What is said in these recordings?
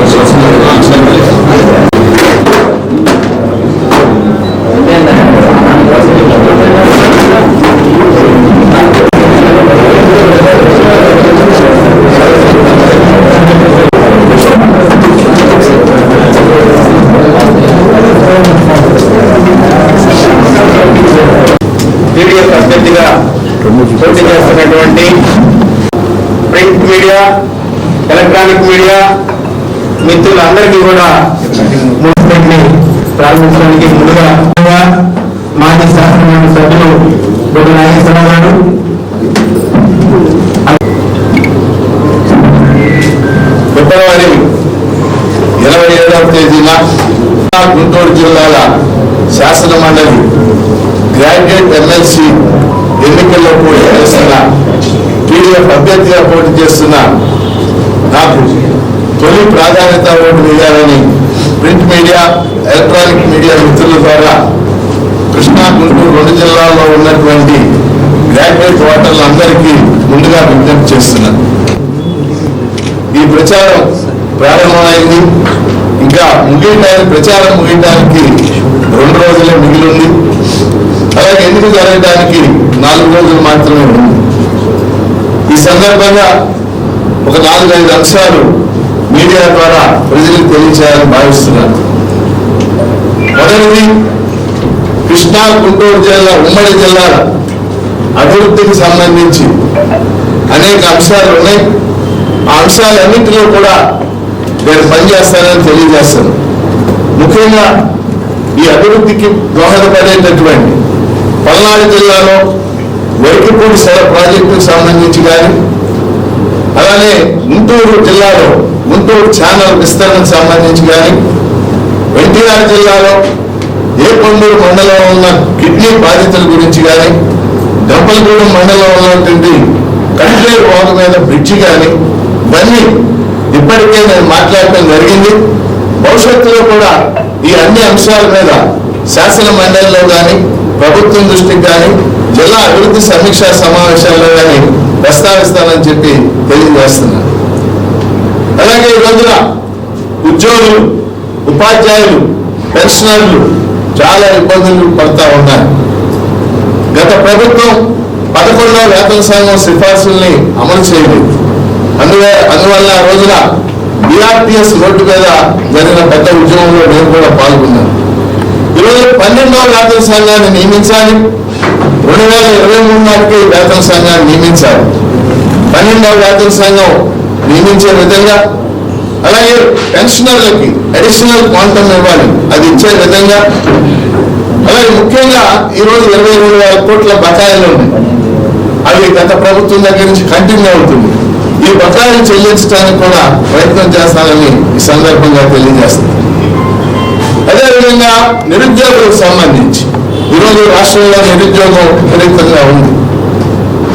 TDF మిత్రులందరికీ కూడా movement ప్రారంభించడానికి ముందుగా మాజీ శాసనమండలి సభ్యులు బొడ్డు నాగేశ్వరరావు గారు. ఫిబ్రవరి ఇరవై ఏడవ తేదీన గుంటూరు జిల్లాల శాసనమండలి గ్రాడ్యుయేట్ ఎమ్మెల్సీ ఎన్నికల్లో పోటీ చేస్తున్న టీడీఎఫ్ అభ్యర్థిగా పోటీ చేస్తున్న నాకు తొలి ప్రాధాన్యత ఓటు వేయాలని ప్రింట్ మీడియా ఎలక్ట్రానిక్ మీడియా మిత్రుల ద్వారా కృష్ణా గుంటూరు రెండు జిల్లాల్లో ఉన్నటువంటి గ్రాడ్యుయేట్ ఓటర్లందరికీ ముందుగా విజ్ఞప్తి చేస్తున్నాను ఈ ప్రచారం ప్రారంభమైంది. ఇంకా ముగియటానికి ప్రచారం ముగియటానికి రెండు రోజులే మిగిలింది. అలాగే ఎందుకు జరగడానికి నాలుగు రోజులు మాత్రమే ఉంది. ఈ సందర్భంగా ఒక నాలుగైదు అంశాలు మీడియా ద్వారా ప్రజలకు తెలియజేయాలని భావిస్తున్నాను. మొదటిది కృష్ణా గుంటూరు జిల్లా ఉమ్మడి జిల్లాల అభివృద్ధికి సంబంధించి అనేక అంశాలు ఉన్నాయి. ఆ అంశాలన్నింటిలో కూడా నేను పనిచేస్తానని తెలియజేస్తాను. ముఖ్యంగా ఈ అభివృద్ధికి దోహదపడేటటువంటి పల్నాడు జిల్లాలో వెరికిపూడి సర ప్రాజెక్టుకు సంబంధించి కానీ అలానే గుంటూరు జిల్లాలో గుంటూరు ఛానల్ విస్తరణకు సంబంధించి కానీ ఎన్టీఆర్ జిల్లాలో ఏ పండూరు మండలంలో ఉన్న కిడ్నీ బాధితుల గురించి కానీ గంపలగూడెం మండలంలో ఉన్నటువంటి కంట్లేరు వాగు మీద బ్రిడ్జి కానీ ఇవన్నీ ఇప్పటికే నేను మాట్లాడటం జరిగింది. భవిష్యత్తులో కూడా ఈ అన్ని అంశాల మీద శాసన మండలిలో కానీ ప్రభుత్వం దృష్టికి కానీ జిల్లా అభివృద్ధి సమీక్ష సమావేశాల్లో కానీ ప్రస్తావిస్తానని చెప్పి తెలియజేస్తున్నాను అలాగే ఈ రోజున ఉద్యోగులు ఉపాధ్యాయులు పెన్షనర్లు చాలా ఇబ్బందులు పడతా ఉన్నారు. గత ప్రభుత్వం పదకొండవ వేతన సంఘం సిఫార్సుల్ని అమలు చేయలేదు. అందువల్ల అందువల్ల ఆ రోజున బిఆర్టీఎస్ రోడ్డు మీద జరిగిన పెద్ద ఉద్యమంలో నేను కూడా పాల్గొన్నాను. ఈరోజు పన్నెండవ వేతన సంఘాన్ని నియమించాలి. రెండు వేల ఇరవై మూడు నాటికి వేతన సంఘాన్ని నియమించారు. పన్నెండవ వేతన సంఘం నియమించే విధంగా అలాగే పెన్షనర్లకి అడిషనల్ క్వాంటమ్ ఇవ్వాలి అది ఇచ్చే విధంగా అలాగే ముఖ్యంగా ఈరోజు ఇరవై రెండు వేల కోట్ల బకాయిలు ఉన్నాయి. అవి గత ప్రభుత్వం దగ్గర నుంచి కంటిన్యూ అవుతుంది. ఈ బకాయిలు చెల్లించడానికి కూడా ప్రయత్నం చేస్తానని ఈ సందర్భంగా తెలియజేస్తుంది అదేవిధంగా నిరుద్యోగులకు సంబంధించి ఈరోజు రాష్ట్రంలో నిరుద్యోగం విపరీతంగా ఉంది.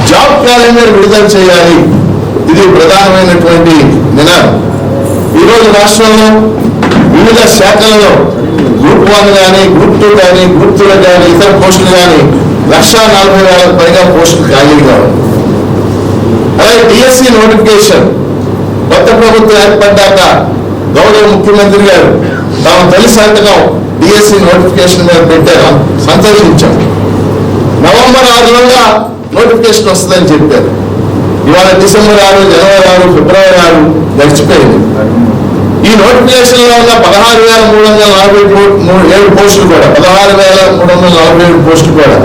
జాబ్ క్యాలెండర్ విడుదల చేయాలి. ఇది ప్రధానమైనటువంటి నినాదం ఈరోజు రాష్ట్రంలో వివిధ శాఖలలో గ్రూప్ వన్ కానీ గ్రూప్ టూ కానీ గ్రూప్ త్రీ కానీ ఇతర పోస్టులు కానీ లక్షా నలభై వేలకు పైగా పోస్టులు ఖాళీగా ఉంది అలాగే డిఎస్సి నోటిఫికేషన్ కొత్త ప్రభుత్వం ఏర్పడ్డాక గౌరవ ముఖ్యమంత్రి గారు తాము తొలి సంతకం డిఎస్సి నోటిఫికేషన్ మీద పెట్టారు. సంతోషించాం నవంబర్ ఆరులోగా నోటిఫికేషన్ వస్తుందని చెప్పారు. ఇవాళ డిసెంబర్ ఆరు జనవరి ఆరు ఫిబ్రవరి ఆరు గడిచిపోయింది. ఈ నోటిఫికేషన్లో ఉన్న పదహారు వేల మూడు వందల నలభై పో- మూడు- ఏడు పోస్టులు కూడా పదహారు వేల మూడు వందల నలభై ఏడు పోస్టులు కూడా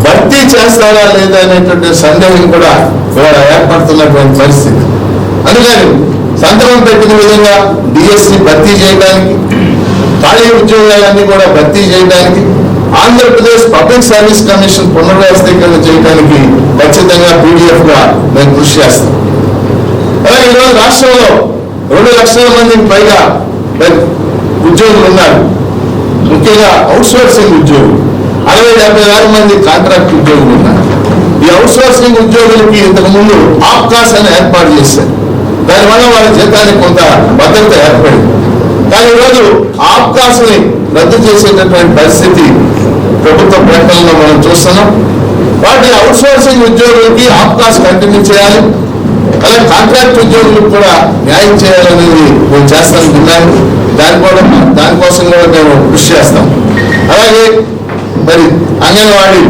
భర్తీ చేస్తారా లేదా అనేటువంటి సందేహం కూడా ఇవాళ ఏర్పడుతున్నటువంటి పరిస్థితి. అందుకని సంతకం పెట్టిన విధంగా డిఎస్సి భర్తీ చేయడానికి ఖాళీ ఉద్యోగాలన్నీ కూడా భర్తీ చేయడానికి ఆంధ్రప్రదేశ్ పబ్లిక్ సర్వీస్ కమిషన్ పునర్వ్యవస్థీకరణ చేయడానికి ఖచ్చితంగా పీడిఎఫ్గా మేము కృషి చేస్తాం. అలాగే ఈరోజు రాష్ట్రంలో రెండు లక్షల మందికి పైగా ఉద్యోగులు ఉన్నారు. ముఖ్యంగా అవుట్ సోర్సింగ్ ఉద్యోగులు. అరవై డెబ్బై వేల మంది కాంట్రాక్ట్ ఉద్యోగులు ఉన్నారు. ఈ అవుట్ సోర్సింగ్ ఉద్యోగులకి ఇంతకు ముందు ఆప్కాస్ అని ఏర్పాటు చేశారు. దానివల్ల వాళ్ళ జీతానికి కొంత భద్రత ఏర్పడింది. కానీ ఈరోజు ఆప్కాస్ని రద్దు చేసేటటువంటి పరిస్థితి ప్రభుత్వ ప్రకటనలో మనం చూస్తున్నాం. వాటి అవుట్ సోర్సింగ్ ఉద్యోగులకి ఆప్కాస్ కంటిన్యూ చేయాలి. అలాగే కాంట్రాక్ట్ ఉద్యోగులకు కూడా న్యాయం చేయాలనేది మేము చేస్తానుకున్నాను దాని కూడా దానికోసం కూడా మేము కృషి చేస్తాం. అలాగే మరి అంగన్వాడీ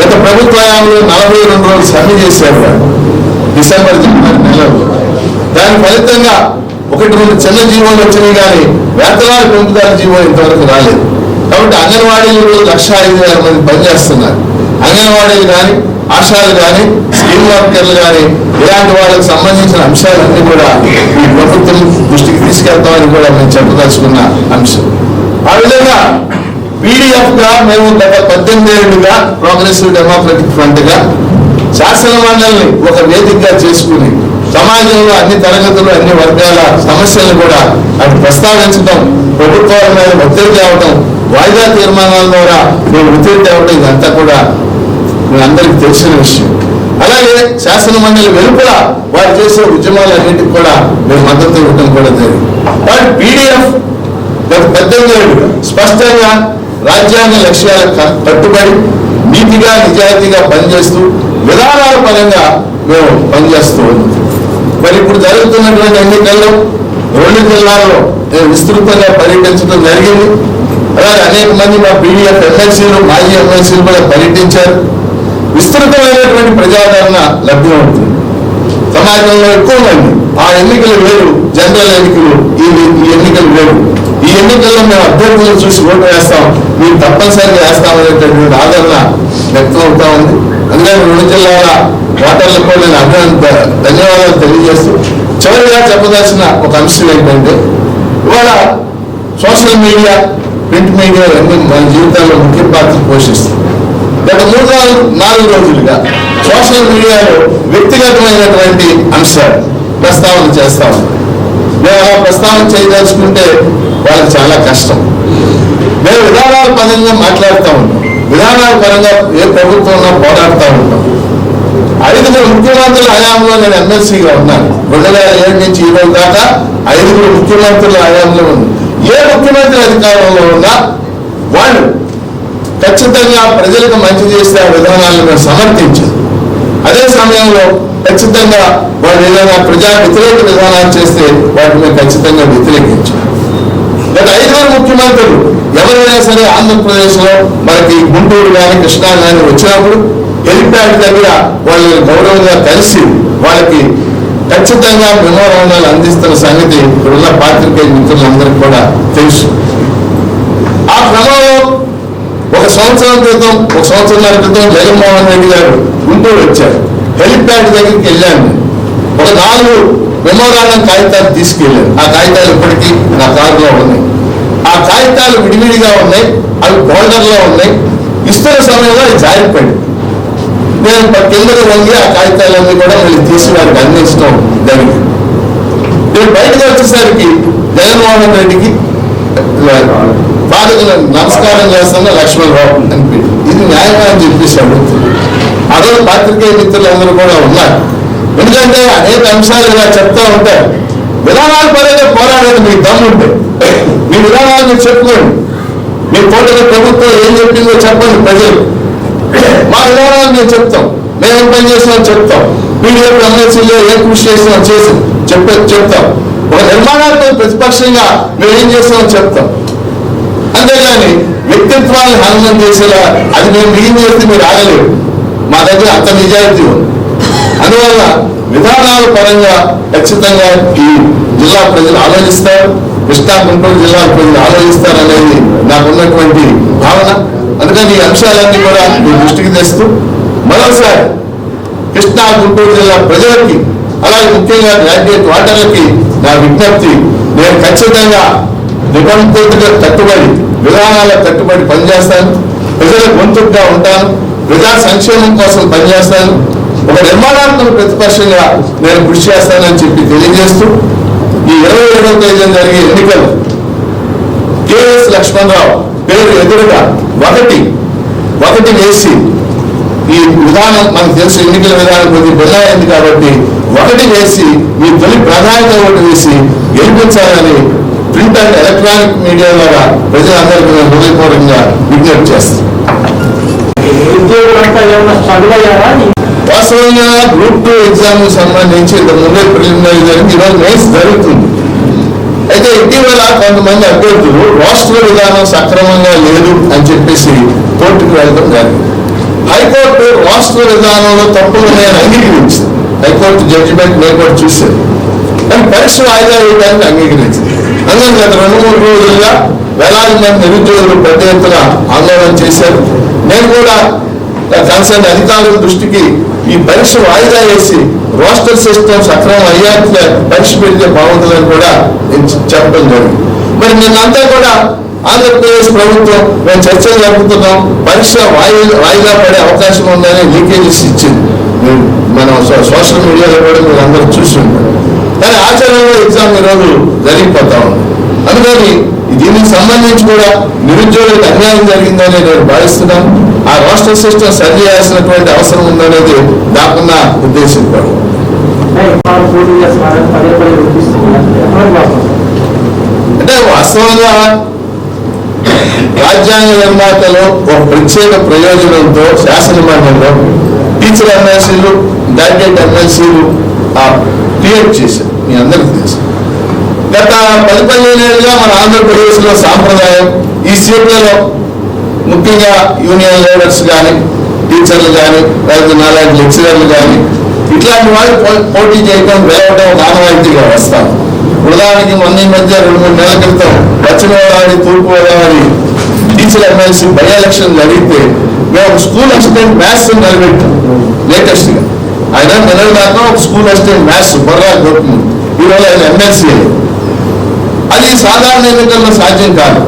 గత ప్రభుత్వ హయాంలో నలభై రెండు రోజులు సమ్మె చేశారు. డిసెంబర్ జనవరి నెలలో దాని ఫలితంగా ఒకటి రెండు చిన్న జీవోలు వచ్చినాయి కానీ వేతనాలు పెంపుదల జీవో ఇంతవరకు రాలేదు. కాబట్టి అంగన్వాడీలు లక్ష ఐదు వేల మంది పనిచేస్తున్నారు. అంగన్వాడీలు కానీ ఆశాలు కానీ స్కీమ్ వర్కర్లు కానీ ఇలాంటి వాళ్ళకి సంబంధించిన అంశాలన్నీ కూడా ఈ ప్రభుత్వం దృష్టికి తీసుకెళ్తామని కూడా మేము చెప్పదలుచుకున్న అంశం. ఆ విధంగా పీడిఎఫ్గా మేము గత పద్దెనిమిది ఏళ్ళుగా ప్రోగ్రెసివ్ డెమోక్రటిక్ ఫ్రంట్గా శాసన మండలిని ఒక వేదికగా చేసుకుని సమాజంలో అన్ని తరగతులు అన్ని వర్గాల సమస్యలను కూడా అటు ప్రస్తావించడం ప్రభుత్వాల మీద ఒత్తిడి తేవటం వాయిదా తీర్మానాల ద్వారా మేము ఒత్తిడి తేవటం ఇదంతా కూడా మీ అందరికీ తెలిసిన విషయం. అలాగే శాసన మండలి వెలుపల వారు చేసే ఉద్యమాలన్నింటికి కూడా మేము మద్దతు ఇవ్వడం కూడా జరిగింది. కాబట్టి పీడిఎఫ్ పెద్ద స్పష్టంగా రాజ్యాంగ లక్ష్యాలకు కట్టుబడి నీతిగా నిజాయితీగా పనిచేస్తూ విధానాల పరంగా మేము పనిచేస్తూ ఉన్నాం. మరి ఇప్పుడు జరుగుతున్నటువంటి ఎన్నికల్లో రెండు జిల్లాల్లో నేను విస్తృతంగా పర్యటించడం జరిగింది. అలాగే అనేక మంది మా పీడిఎఫ్ ఎమ్మెల్సీలు మాజీ ఎమ్మెల్సీలు కూడా పర్యటించారు. విస్తృతమైనటువంటి ప్రజాదరణ లభ్యమవుతుంది. సమాజంలో ఎక్కువ మంది ఆ ఎన్నికలు వేరు జనరల్ ఎన్నికలు ఈ ఎన్నికలు వేరు. ఈ ఎన్నికల్లో మేము అభ్యర్థులను చూసి ఓటు వేస్తాం. మీరు తప్పనిసరిగా వేస్తామనేటటువంటి ఆదరణ వ్యక్తం అవుతా ఉంది. అందుకని రెండు జిల్లాల ఓటర్లకు కూడా నేను అభినంద ధన్యవాదాలు తెలియజేస్తూ చివరిగా చెప్పదలసిన ఒక అంశం ఏంటంటే ఇవాళ సోషల్ మీడియా ప్రింట్ మీడియా అన్ని మన జీవితాల్లో ముఖ్య పాత్ర పోషిస్తుంది గత మూడు నాలుగు నాలుగు రోజులుగా సోషల్ మీడియాలో వ్యక్తిగతమైనటువంటి అంశాలు ప్రస్తావన చేస్తా. ఉన్నాం మేము అలా ప్రస్తావన చేయదలుచుకుంటే వాళ్ళకి చాలా కష్టం. మేము విధానాల పరంగా మాట్లాడుతూ ఉంటాం. విధానాల పరంగా ఏ ప్రభుత్వంలో పోరాడుతూ ఉంటాం. ఐదుగురు ముఖ్యమంత్రుల హయాంలో నేను ఎమ్మెల్సీగా ఉన్నాను. రెండు వేల ఏడు నుంచి ఈ రోజు దాకా ఐదుగురు ముఖ్యమంత్రుల హయాంలో ఉంది ఏ ముఖ్యమంత్రి అధికారంలో ఉన్నా వాళ్ళు ఖచ్చితంగా ప్రజలకు మంచి చేసే ఆ విధానాలను సమర్థించారు అదే సమయంలో ఖచ్చితంగా వాళ్ళు ఏదైనా ప్రజా వ్యతిరేక విధానాలు చేస్తే వాటిని ఖచ్చితంగా వ్యతిరేకించారు. గత ఐదుగురు ముఖ్యమంత్రులు ఎవరైనా సరే ఆంధ్రప్రదేశ్లో మనకి గుంటూరు కానీ కృష్ణా కానీ వచ్చినప్పుడు హెలిప్యాడ్ దగ్గర వాళ్ళని గౌరవంగా కలిసి వాళ్ళకి ఖచ్చితంగా మెమోరాండాలు అందిస్తున్న సంగతి ఇప్పుడున్న పాత్రికేయ మిత్రులందరికీ కూడా తెలుసు. ఆ క్రమంలో ఒక సంవత్సరం క్రితం ఒక సంవత్సరాల క్రితం జగన్మోహన్ రెడ్డి గారు గుంటూరు వచ్చారు. హెలిప్యాడ్ దగ్గరికి వెళ్ళాను. ఒక నాలుగు మెమోరాండం కాగితాలు తీసుకెళ్ళాను. ఆ కాగితాలు ఇప్పటికీ నా కారులో ఉన్నాయి. ఆ కాగితాలు విడివిడిగా ఉన్నాయి. అవి ఫోల్డర్లో ఉన్నాయి. ఇస్తున్న సమయంలో అది జారిపోయింది. నేను ప- కిందకు వంగి ఆ కాగితాలన్నీ కూడా మళ్ళీ తీసి వారికి అందించడం జరిగింది. నేను బయటకు వచ్చేసరికి జగన్మోహన్ రెడ్డికి బాధకు నమస్కారం చేస్తున్న లక్ష్మణరావు అని ఇది న్యాయమా అని చెప్పేసి అదే పాత్రికేయ మిత్రులందరూ కూడా ఉన్నారు. ఎందుకంటే అనేక అంశాలు ఇలా చెప్తా ఉంటారు. విధానాల పరంగా పోరాడేది మీకు దమ్ముంటే మీ విధానాలు మీరు చెప్పుకోండి. మీ కోటల ప్రభుత్వం ఏం చెప్పిందో చెప్పండి ప్రజలు. మా విధానాలు మేము చెప్తాం. మేము ఏం పని చేసినాం చెప్తాం. పీడిఎఫ్ ఎమ్మెల్సీలో ఏం కృషి చేసినాం చేసి చెప్పే చెప్తాం. ఒక నిర్మాణాత్మక ప్రతిపక్షంగా మేము ఏం చేస్తామని చెప్తాం. అంతేగాని వ్యక్తిత్వాన్ని హననం చేసేలా అది మేము మిగిలిన చేస్తే మీరు ఆగలేరు. మా దగ్గర అంత నిజాయితీ ఉంది. అందువల్ల విధానాల పరంగా ఖచ్చితంగా ఈ జిల్లా ప్రజలు ఆలోచిస్తారు కృష్ణా గుంటూరు జిల్లా ప్రజలు ఆలోచిస్తారు అనేది నాకున్నటువంటి భావన. అందుకని ఈ అంశాలన్నీ కూడా మీ దృష్టికి తెస్తూ మరోసారి కృష్ణా గుంటూరు జిల్లా ప్రజలకి అలాగే ముఖ్యంగా గ్రాడ్యుయేట్ వాటర్లకి నా విజ్ఞప్తి నేను ఖచ్చితంగా నిబంధతగా కట్టుబడి విధానాలకు కట్టుబడి పనిచేస్తాను. ప్రజల గొంతుగా ఉంటాను. ప్రజా సంక్షేమం కోసం పనిచేస్తాను. ఒక నిర్మాణాత్మక ప్రతిపక్షంగా నేను కృషి చేస్తానని చెప్పి తెలియజేస్తూ ఈ ఇరవై ఏడవ తేదీన జరిగే ఎన్నికలు కేఎస్ లక్ష్మణరావు పేరు ఎదురుగా ఒకటి ఒకటి వేసి ఈ విధానం మనకు తెలుసు ఎన్నికల విధానం కొద్ది భిన్నమైంది కాబట్టి ఒకటి వేసి మీ తొలి ప్రాధాన్యత ఒకటి వేసి గెలిపించాలని ప్రింట్ అండ్ ఎలక్ట్రానిక్ మీడియా ద్వారా ప్రజలందరికీ నేను హృదయపూర్వకంగా విజ్ఞప్తి చేస్తాను. వాస్తవంగా గ్రూప్ టూ ఎగ్జామ్ సంబంధించి ఇంతకు ముందే ప్రిలిమినరీ జరిగింది. ఈరోజు మెయిన్స్ జరుగుతుంది. అయితే ఇటీవల కొంతమంది అభ్యర్థులు రాష్ట్ర విధానం సక్రమంగా లేదు అని చెప్పేసి కోర్టుకు వెళ్ళడం జరిగింది. హైకోర్టు రాష్ట్ర విధానంలో తప్పులు నేను అంగీకరించింది. హైకోర్టు జడ్జిమెంట్ నేను కూడా చూశాను కానీ పరీక్ష వాయిదా వేయడానికి అంగీకరించింది. అందుకని గత రెండు మూడు రోజులుగా వేలాది మంది నిరుద్యోగులు పెద్ద ఎత్తున ఆందోళన చేశారు. నేను కూడా కన్సర్న్ అధికారుల దృష్టికి ఈ పరీక్ష వాయిదా వేసి రోస్టర్ సిస్టమ్ సక్రమం అయ్యాక పరీక్ష పెడితే బాగుంటుందని కూడా నేను చెప్పడం జరిగింది. మరి నిన్నంతా కూడా ఆంధ్రప్రదేశ్ ప్రభుత్వం మేము చర్చలు జరుపుతున్నాం. పరీక్ష వాయి వాయిదా పడే అవకాశం ఉందని లీకేజెస్ ఇచ్చింది. మనం సో- సోషల్ మీడియాలో కూడా మీరు అందరూ చూసి ఉంటారు. కానీ ఆచరణలో ఎగ్జామ్ ఈరోజు జరిగిపోతా ఉంది. అందుకని దీనికి సంబంధించి కూడా నిరుద్యోగులకు అన్యాయం జరిగిందని నేను భావిస్తున్నాను. ఆ రాష్ట్ర సిస్టమ్ సరి చేయాల్సినటువంటి అవసరం ఉందనేది నాకున్న ఉద్దేశం కూడా పోటీ చేస్తున్నారని పదే పదే వినిపిస్తుంది ఎంతవరకు వాస్తవం? అంటే వాస్తవంగా రాజ్యాంగ నిర్మాతలు ఒక ప్రత్యేక ప్రయోజనంతో శాసన మండలిలో టీచర్ ఎమ్మెల్సీలు గ్రాడ్యుయేట్ ఎమ్మెల్సీలు క్రియేట్ చేశారు. మీ అందరికీ తెలుసు. గత పది పదిహేనేళ్ళుగా మన ఆంధ్రప్రదేశ్లో సాంప్రదాయం ఈ సీట్లలో ముఖ్యంగా యూనియన్ లీడర్స్ కానీ టీచర్లు కానీ లేదా నాలాంటి లెక్చరర్లు కానీ ఇట్లాంటి వాళ్ళు పో- పోటీ చేయడం వేయడం ఆనవాయితీగా వస్తాం. ఉదాహరణకి మొన్న ఈ మధ్య రెండు మూడు నెలల క్రితం పశ్చిమ గోదావరి తూర్పు Godavari teacher MLC by election జరిగితే మేము ఒక స్కూల్ అసిస్టెంట్ మ్యాథ్స్ నిలబెట్టాం లేటెస్ట్గా. ఆయన నిన్న దాకా ఒక school assistant maths Borra Gopi ఈరోజు ఆయన ఎమ్మెల్సీ అది సాధారణ ఎన్నికల్లో సాధ్యం కాదు.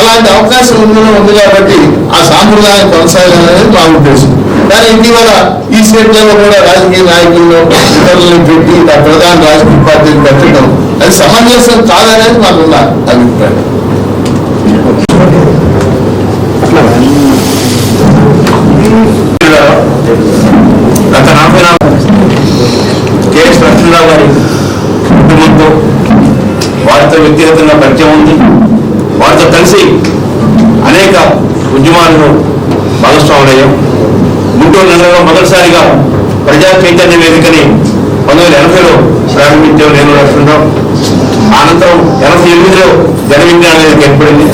అలాంటి అవకాశం ఉండడం ఉంది కాబట్టి ఆ సాంప్రదాయం కొనసాగాలనేది మా ఉద్దేశం. కానీ ఇటీవల ఈ స్టేట్లలో కూడా రాజకీయ నాయకుల్లో ఇతరులను పెట్టి ఆ ప్రధాన రాజకీయ పార్టీలు పెట్టడం అది సమంజసం కాదనేది మాకున్న అభిప్రాయం. వ్యక్తిగతంగా పరిచయం ఉంది. వారితో కలిసి అనేక ఉద్యమాలను భాగస్వాములయ్యాం. గుంటూరు నగరంలో మొదటిసారిగా ప్రజా చైతన్య వేదికని పంతొమ్మిది వందల ఎనభైలో ప్రారంభించాం నేను లక్ష్మణరావు అనంతరం ఎనభై ఎనిమిదిలో జన విజ్ఞాన వేదిక ఏర్పడింది.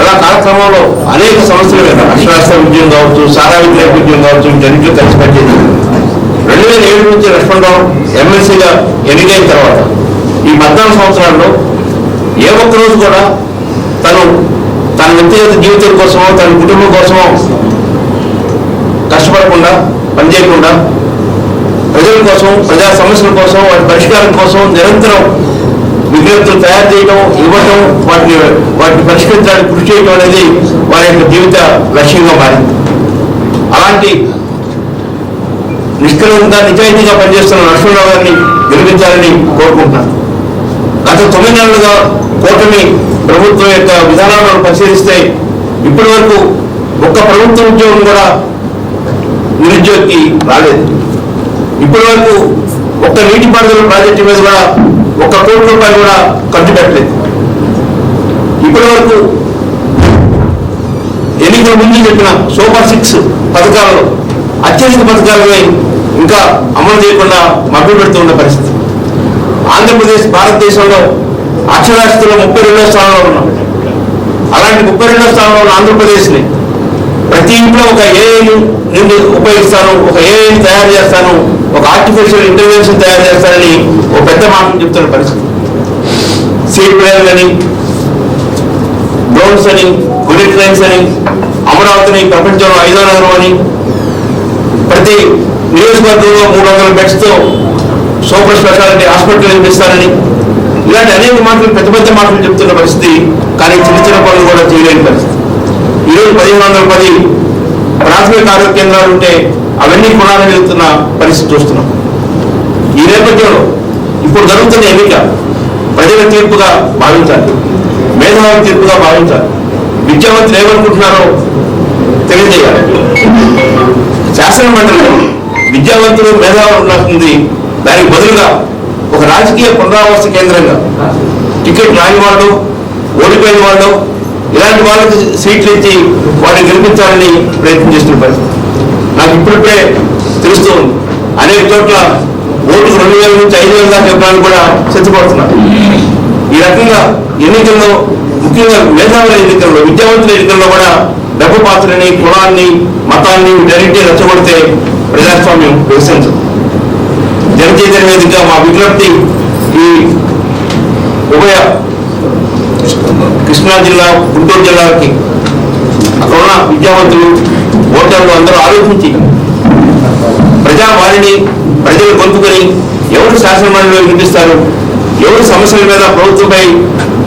అలా కార్యక్రమంలో అనేక సంస్థలు మీద అక్షరాస్త్ర ఉద్యమం కావచ్చు సారా విద్య ఉద్యమం కావచ్చు వీటన్నింటిలో కలిసి పనిచేసింది రెండు వేల ఏడు నుంచి లక్ష్మణరావు ఎమ్మెల్సీగా ఎన్నికైన తర్వాత ఈ పద్నాలుగు సంవత్సరాల్లో ఏ ఒక్కరోజు కూడా తను తన వ్యక్తిగత జీవితం కోసమో తన కుటుంబం కోసమో కష్టపడకుండా పనిచేయకుండా ప్రజల కోసం ప్రజా సమస్యల కోసం వాటి పరిష్కారం కోసం నిరంతరం విజ్ఞప్తులు తయారు చేయడం ఇవ్వటం వాటిని వాటిని పరిష్కరించడానికి కృషి చేయడం అనేది వారి యొక్క జీవిత లక్ష్యంగా మారింది. అలాంటి నిష్కలంగా నిజాయితీగా పనిచేస్తున్న లక్ష్మణరావు గారిని గెలిపించాలని కోరుకుంటున్నాను. గత తొమ్మిది నెలలుగా కూటమి ప్రభుత్వం యొక్క విధానాలను పరిశీలిస్తే ఇప్పటి వరకు ఒక్క ప్రభుత్వ ఉద్యోగం కూడా నిరుద్యోగికి రాలేదు. ఇప్పటి వరకు ఒక్క నీటిపారుదల ప్రాజెక్టు మీద కూడా ఒక్క కోటి రూపాయలు కూడా ఖర్చు పెట్టలేదు. ఇప్పటి వరకు ఎన్నికల ముందు చెప్పిన సూపర్ సిక్స్ పథకాలలో అత్యధిక పథకాలని ఇంకా అమలు చేయకుండా మభ్య పెడుతున్న పరిస్థితి. ఆంధ్రప్రదేశ్ భారతదేశంలో అక్షరాస్యతలో ముప్పై రెండో స్థానంలో ఉన్నాం అలాంటి ముప్పై రెండో స్థానంలో ఉన్న ఆంధ్రప్రదేశ్ని ప్రతి ఇంట్లో ఒక ఏఐని నేను ఉపయోగిస్తాను ఒక ఏఐని తయారు చేస్తాను ఒక ఆర్టిఫిషియల్ ఇంటెలిజెన్స్ తయారు చేస్తానని ఒక పెద్ద మాటను చెప్తున్న పరిస్థితి. సీట్ ప్లేయర్ అని డ్రోన్స్ అని బుల్లెట్ ట్రైన్స్ అని అమరావతిని ప్రపంచంలో ఐదో నగరం అని ప్రతి నియోజకవర్గంలో మూడు వందల బెడ్స్తో సూపర్ స్పెషాలిటీ హాస్పిటల్ నిర్మిస్తారని. ఇలాంటి అనేక మాటలు పెద్ద పెద్ద మాటలు చెప్తున్న పరిస్థితి కానీ చిన్న చిన్న పనులు కూడా చేయలేని పరిస్థితి. ఈరోజు పదిహేను వందల పది ప్రాథమిక ఆరోగ్య కేంద్రాలు ఉంటే అవన్నీ కొనాలని వెళ్తున్న పరిస్థితి చూస్తున్నాం. ఈ నేపథ్యంలో ఇప్పుడు జరుగుతున్న ఎన్నిక ప్రజల తీర్పుగా భావించాలి. మేధావుల తీర్పుగా భావించాలి. విద్యావంతులు ఏమనుకుంటున్నారో తెలియజేయాలి. శాసనమండలి విద్యావంతులు మేధావులు ఉన్నస్తుంది దానికి బదులుగా ఒక రాజకీయ పునరావాస కేంద్రంగా టికెట్ రాని వాళ్ళు ఓడిపోయిన వాళ్ళు ఇలాంటి వాళ్ళకి సీట్లు ఇచ్చి వారిని గెలిపించాలని ప్రయత్నం చేస్తున్న పరిస్థితి. నాకు ఇప్పుడిప్పుడే తెలుస్తూ ఉంది. అనేక చోట్ల ఓటుకు రెండు వేల నుంచి ఐదు వేల దాకా ఇవ్వడానికి కూడా సిద్ధపడుతున్నారు ఈ రకంగా ఎన్నికల్లో ముఖ్యంగా మేధావుల ఎన్నికల్లో విద్యావంతుల ఎన్నికల్లో కూడా డబ్బు పాత్రని కులాన్ని మతాన్ని వీటన్నింటినీ రెచ్చగొడితే ప్రజాస్వామ్యం వికసించదు జనచైతన్య వేదిక మా విజ్ఞప్తి ఈ ఉభయ కృష్ణా జిల్లా గుంటూరు జిల్లాకి అక్కడ ఉన్న విద్యావంతులు ఓటర్లు అందరూ ఆలోచించి ప్రజావాణిని ప్రజలు గొంతుకొని ఎవరు శాసనమండలిలో వినిపిస్తారు ఎవరు సమస్యల మీద ప్రభుత్వంపై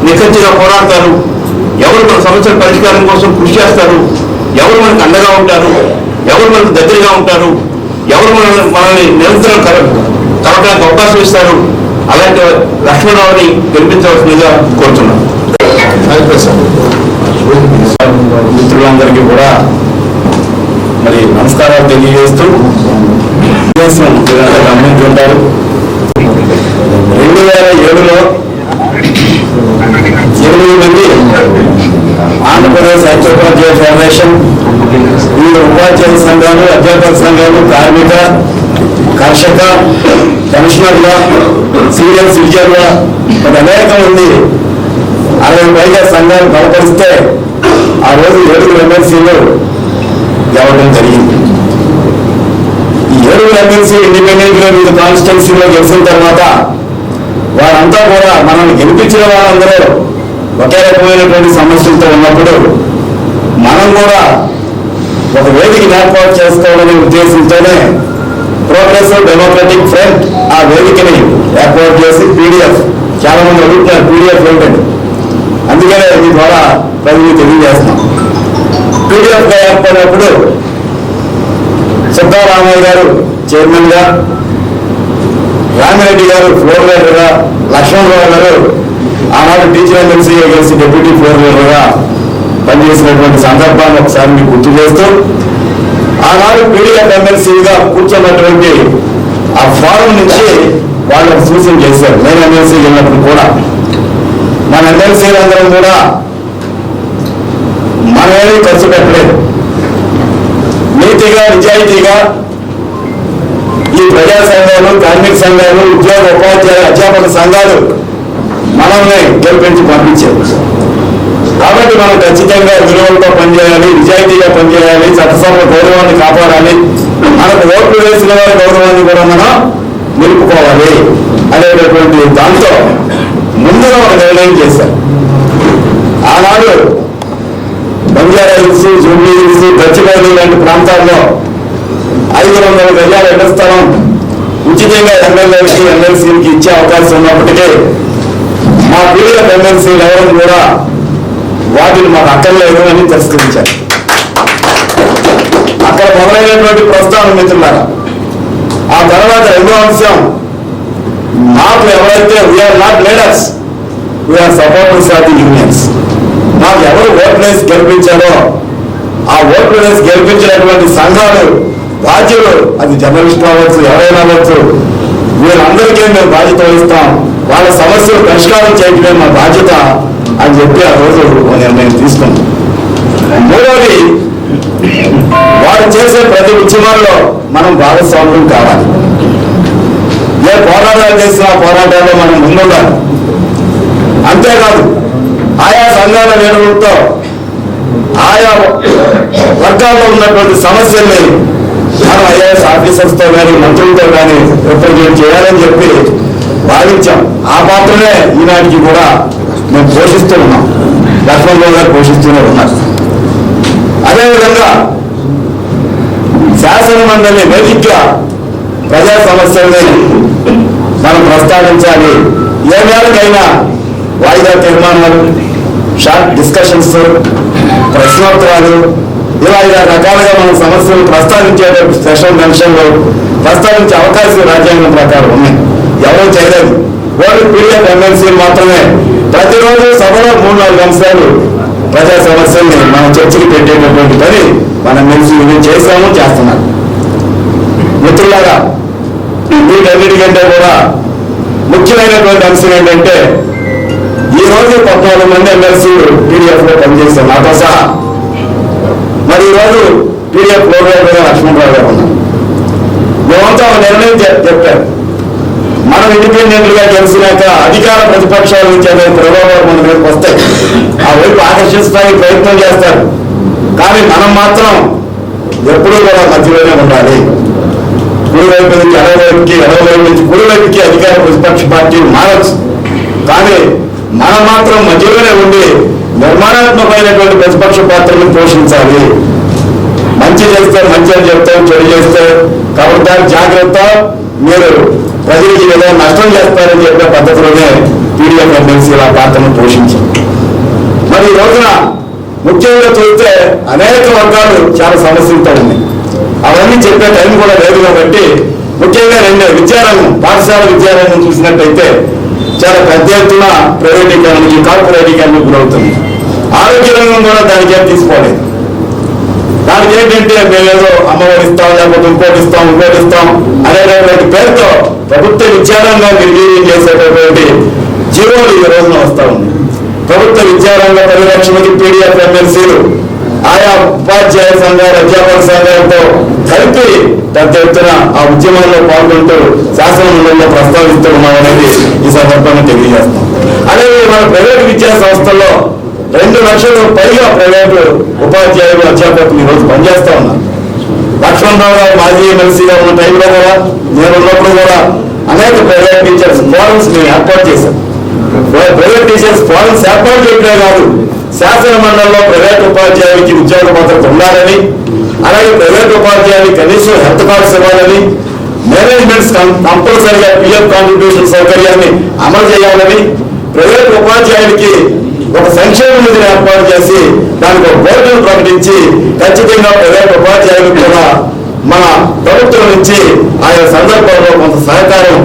నిఖచ్చిగా పోరాడతారు? ఎవరు మన సమస్యల పరిష్కారం కోసం కృషి చేస్తారు? ఎవరు మనకు అండగా ఉంటారు? ఎవరు మనకు దగ్గరగా ఉంటారు? ఎవరు మనల్ని మనల్ని నిరంతరం కలపడానికి అవకాశం ఇస్తారు. అలాంటి లక్ష్మణరావుని గెలిపించవలసిందిగా కోరుతున్నాను. మిత్రులందరికీ కూడా మరి నమస్కారాలు తెలియజేస్తూ మీరంతా గమనించుంటారు రెండు వేల ఏడులో ఎనిమిది మంది ఆంధ్రప్రదేశ్ ఐక్యోపాధ్యాయ ఫెడరేషన్ వివిధ ఉపాధ్యాయ సంఘాలు అధ్యాపక సంఘాలు కార్మిక కర్షక పెన్షనర్ల సీనియర్ సిటిజన్ల ఒక అనేక మంది అరవై పైగా సంఘాలు బలపరిస్తే ఆ రోజు ఏడుగురు ఎమ్మెల్సీలు గెలవడం జరిగింది. ఈ ఏడుగురు ఎమ్మెల్సీ ఇండిపెండెంట్గా మీరు కాన్స్టిట్యున్సీలో గెలిచిన తర్వాత వారంతా కూడా మనల్ని గెలిపించిన వారందరూ ఒకే రకమైనటువంటి సమస్యలతో ఉన్నప్పుడు మనం కూడా ఒక వేదిక ఏర్పాటు చేసుకోవాలనే ఉద్దేశంతోనే ప్రోగ్రెసివ్ డెమోక్రటిక్ ఫ్రంట్ ఆ వేదికని ఏర్పాటు చేసి పీడిఎఫ్ చాలా మంది అడుగుతున్నారు పీడిఎఫ్ ఏంటండి అందుకనే మీ ద్వారా ప్రజలు తెలియజేస్తున్నాం. పీడిఎఫ్గా ఏర్పడినప్పుడు సిద్ధారామయ్య గారు చైర్మన్గా రామిరెడ్డి గారు ఫ్లోర్ లీడర్గా లక్ష్మణరావు గారు ఆనాడు టీచర్ ఎమ్మెల్సీ కలిసి డిప్యూటీ ఫ్లోర్ లీడర్గా పనిచేసినటువంటి సందర్భాన్ని ఒకసారి మీకు గుర్తు చేస్తూ ఆనాడు పీడిఎఫ్ ఎమ్మెల్సీగా కూర్చున్నటువంటి ఆ ఫారం నుంచి వాళ్ళకు సూచన చేశారు. నేను ఎమ్మెల్సీ వెళ్ళినప్పుడు కూడా. మన ఎమ్మెల్సీలందరం కూడా మనమేమీ ఖర్చు పెట్టలేదు. నీతిగా నిజాయితీగా ఈ ప్రజా సంఘాలు కార్మిక సంఘాలు ఉద్యోగ ఉపాధ్యాయ అధ్యాపక సంఘాలు మనల్ని గెలిపించి పంపించారు. కాబట్టి మనం ఖచ్చితంగా విలువలతో పనిచేయాలి నిజాయితీగా పనిచేయాలి చట్టసభ గౌరవాన్ని కాపాడాలి. మనకు ఓట్లు వేసిన వారి గౌరవాన్ని కూడా మనం నిలుపుకోవాలి అనేటటువంటి దాంతో ముందుగా ఒక నిర్ణయం చేశాం. ఆనాడు బంజారా హిల్స్ జూబ్లీ హిల్స్ గచ్చిబౌలి లాంటి ప్రాంతాల్లో ఐదు వందల గజాల ఇళ్ళ స్థలం ఉచితంగా ఎమ్మెల్యేలకి ఎమ్మెల్సీలకి ఇచ్చే అవకాశం ఉన్నప్పటికీ మా పీడిఎఫ్ ఎమ్మెల్సీలు ఎవరు కూడా వాటిని మాకు అక్కర్లేదు అని తిరస్కరించారు. అక్కడ మొదలైనటువంటి ప్రస్తావన మిత్రులారా ఆ తర్వాత రెండో అంశం మాకు ఎవరైతే we are not leaders we are supporters of the unions మాకు ఎవరు ఓట్లేసి గెలిపించారో ఆ ఓట్లేసి గెలిపించినటువంటి సంఘాలు బాధ్యులు అది జర్నలిస్ట్ అవ్వచ్చు ఎవరైనా అవ్వచ్చు వీళ్ళందరికీ మేము బాధ్యత వహిస్తాం. వాళ్ళ సమస్యలు పరిష్కారం చేయటమే మా బాధ్యత. అని చెప్పి ఆ రోజు ఒక నిర్ణయం తీసుకున్నాం. మూడవది వారు చేసే ప్రతి ఉద్యమాల్లో మనం భాగస్వామ్యం కావాలి. ఏ పోరాటాలు చేసినా పోరాటాల్లో మనం ముందుండాలి. అంతేకాదు ఆయా సంఘాల నిర్వహణతో ఆయా వర్గాల్లో ఉన్నటువంటి సమస్యల్ని మనం ఐఏఎస్ ఆఫీసర్స్తో కానీ మంత్రులతో కానీ రిప్రజెంట్ చేయాలని చెప్పి భావించాం. ఆ పాత్రనే ఈనాటికి కూడా మేము పోషిస్తూ ఉన్నాం. లక్ష్మణరావు గారు పోషిస్తూనే ఉన్నారు. అదేవిధంగా శాసనమండలి వేదికగా ప్రజా సమస్యల్ని మనం ప్రస్తావించాలి. ఏ మేరకైనా వాయిదా తీర్మానాలు షార్ట్ డిస్కషన్స్ ప్రశ్నోత్తరాలు ఇలా ఇలా రకాలుగా మన సమస్యలు ప్రస్తావించే స్పెషల్ మెన్షన్లు ప్రస్తావించే అవకాశం రాజ్యాంగం ప్రకారం ఉన్నాయి. ఎవరూ చేయలేదు. ఓన్లీ పీడిఎఫ్ ఎమ్మెల్సీ మాత్రమే. ప్రతిరోజు సభలో మూడు నాలుగు అంశాలు ప్రజా సమస్యల్ని మనం చర్చకి పెట్టేటటువంటి పని మన ఎమ్మెల్సీ చేశాము చేస్తున్నాం మిత్రులారా వీటన్నిటికంటే కూడా ముఖ్యమైనటువంటి అంశం ఏంటంటే ఈ రోజు పద్నాలుగు మంది ఎమ్మెల్సీలు పీడిఎఫ్లో పనిచేస్తారు నాతో సహా. మరి ఈ రోజు పీడిఎఫ్ లోగా లక్ష్మణరావు గారు ఉన్నారు. మేమంతా ఒక నిర్ణయం చెప్పారు మనం ఇండిపెండెంట్గా గెలిచినాక అధికార ప్రతిపక్షాల నుంచి అనేది ప్రభావాలు మన మీదకి వస్తాయి. ఆ వైపు ఆకర్షించడానికి ప్రయత్నం చేస్తారు. కానీ మనం మాత్రం ఎప్పుడూ కూడా మధ్యలోనే ఉండాలి. కుడివైపు నుంచి ఎడవైపుకి ఎడవైపు నుంచి కుడివైపుకి అధికార ప్రతిపక్ష పార్టీ మారచ్చు. కానీ మనం మాత్రం మధ్యలోనే ఉండి నిర్మాణాత్మకమైనటువంటి ప్రతిపక్ష పాత్రను పోషించాలి. మంచి చేస్తే మంచి అని చెప్తాం చెడు చేస్తే కాబట్టి దాని జాగ్రత్త మీరు ప్రజలకి ఏదో నష్టం చేస్తారని చెప్పే పద్ధతిలోనే టీడీఎఫ్ ఎమ్మెల్సీ ఆ పాత్రను పోషించింది. మరి ఈ రోజున ముఖ్యంగా చూస్తే అనేక వర్గాలు చాలా సమస్యలతో ఉన్నాయి. అవన్నీ చెప్పే టైం కూడా లేదు కాబట్టి ముఖ్యంగా రెండు విద్యారంగం పాఠశాల విద్యారంగం చూసినట్టయితే చాలా పెద్ద ఎత్తున ప్రైవేటీకరణకి కార్పొరేటీకరణకు గురవుతుంది. ఆరోగ్య రంగం కూడా దానికి ఏం తీసుకోలేదు. దానికి ఏంటంటే మేమేదో అమ్మఒడి ఇస్తాం లేకపోతే ఇంకోటి ఇస్తాం ఇంకోటి ఇస్తాం అనేటటువంటి పేరుతో ప్రభుత్వ విద్యారంగాన్ని నిర్వీర్యం చేసేటటువంటి జీవోలు ఈ రోజున వస్తా ఉంది. ప్రభుత్వ విద్యారంగ పరిరక్షణకి పీడిఎఫ్ ఎమ్మెల్సీలు ఆయా ఉపాధ్యాయ సంఘాలు అధ్యాపక సంఘాలతో కలిపి పెద్ద ఎత్తున ఆ ఉద్యమంలో పాల్గొంటూ శాసనమండలిలో ప్రస్తావిస్తూ ఉన్నామనేది ఈ సందర్భంగా తెలియజేస్తాం. అలాగే మన ప్రైవేట్ విద్యా సంస్థల్లో రెండు లక్షలు పైగా ప్రైవేటు ఉపాధ్యాయులు అధ్యాపకులు ఈరోజు పనిచేస్తా ఉన్నారు. లక్ష్మణరావు గారు మాజీ ఎమ్మెల్సీగా ఉన్న టైంలో కూడా నేను ఉన్నప్పుడు కూడా అనేక ప్రైవేట్ టీచర్స్ ఫోరమ్స్ మేము ఏర్పాటు చేశాం ప్రైవేట్ టీచర్స్ ఫోరమ్స్ ఏర్పాటు చేయడమే కాదు శాసన మండలిలో ప్రైవేట్ ఉపాధ్యాయులకి ఉద్యోగ భద్రత ఉండాలని అలాగే ప్రైవేట్ ఉపాధ్యాయులు కనీసం హెల్త్ కార్డ్స్ ఇవ్వాలని మేనేజ్మెంట్స్ కంపల్సరిగా పిఎఫ్ కాంట్రిబ్యూషన్ సౌకర్యాన్ని అమలు చేయాలని ప్రైవేట్ ఉపాధ్యాయులకి ఒక సంక్షేమ నిధిని ఏర్పాటు చేసి దానికి ఒక బోర్డును ప్రకటించి ఖచ్చితంగా ప్రజలకు ఉపాధ్యాయులు కూడా మన ప్రభుత్వం నుంచి ఆయా సందర్భంలో కొంత సహకారం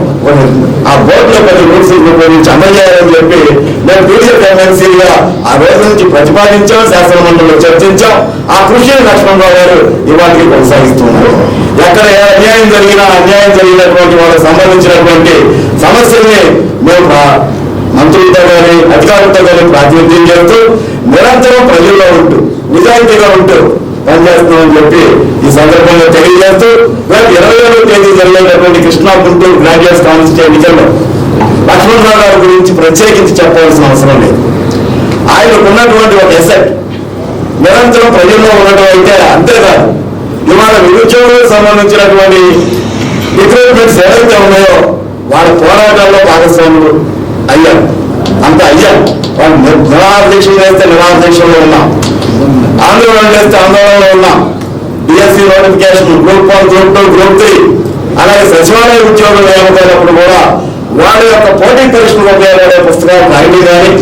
ఆ బోర్డులో కొన్ని రూల్స్ ఉపయోగించి అందజేయాలని చెప్పి మేము పీడిఎఫ్ ఎమ్మెల్సీగా ఆ రోజు నుంచి ప్రతిపాదించాం శాసన మండలిలో చర్చించాం. ఆ కృషిని లక్ష్మణరావు గారు ఇవాటికి కొనసాగిస్తున్నారు. ఎక్కడ ఏ అన్యాయం జరిగినా అన్యాయం జరిగినటువంటి వాళ్ళకి సంబంధించినటువంటి సమస్యల్ని మేము మంత్రులతో కానీ అధికారులతో కానీ ప్రాతినిధ్యం చేస్తూ నిరంతరం ప్రజల్లో ఉంటూ నిజాయితీగా ఉంటూ పనిచేస్తామని చెప్పి ఈ సందర్భంగా తెలియజేస్తూ రేపు ఇరవై ఏడవ తేదీ జరిగేటటువంటి కృష్ణా గుంటూరు గ్రాడ్యుయేట్స్ కాన్స్టిట్యూట్ ఎన్నికల్లో లక్ష్మణరావు గారి గురించి ప్రత్యేకించి చెప్పవలసిన అవసరం లేదు. ఆయనకున్నటువంటి ఒక ఎసెట్ నిరంతరం ప్రజల్లో ఉండటం అయితే అంతేకాదు. ఇవాళ నిరుద్యోగులకు సంబంధించినటువంటి రిక్రూట్మెంట్స్ ఏవైతే ఉన్నాయో వాళ్ళ పోరాటాల్లో భాగస్వాములు అయ్యారు అంత అయ్యారు వాళ్ళు నిరాదీక్షలు చేస్తే నిరాదీక్షలో ఉన్నాం. ఆందోళన చేస్తే ఆందోళనలో ఉన్నాం. BSc notification group one group two group three అలాగే సచివాలయ ఉద్యోగులు నియమితైనప్పుడు కూడా వాళ్ళ యొక్క పోటీ పరీక్షలు ఉపయోగపడే పుస్తకాలు రాయడం కానీ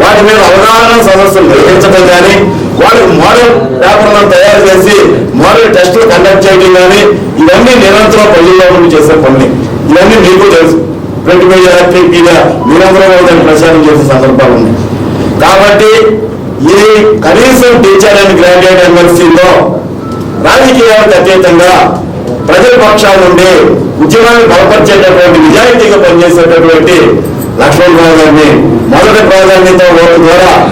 వాటి మీద అవగాహన సదస్సులు నిర్వహించడం కానీ వాళ్ళకి మోడల్ పేపర్లను తయారు చేసి మోడల్ టెస్టులు కండక్ట్ చేయడం కానీ ఇవన్నీ నిరంతరం పల్లెల్లో చేసే పనులు. ఇవన్నీ మీకు తెలుసు. ప్రింట్ మీడియా ఎలక్ట్రిక్ మీడియా దాన్ని ప్రచారం చేసే సందర్భాలు ఉన్నాయి. కాబట్టి ఈ కనీసం టీచర్ అండ్ గ్రాడ్యుయేట్ ఎమ్మెల్సీలో రాజకీయాలకు అతీతంగా ప్రజల పక్షాల నుండి ఉద్యమాన్ని బలపరిచేటటువంటి నిజాయితీగా పనిచేసేటటువంటి లక్ష్మణరావు గారిని మొదటి ప్రాధాన్యత ఓటు ద్వారా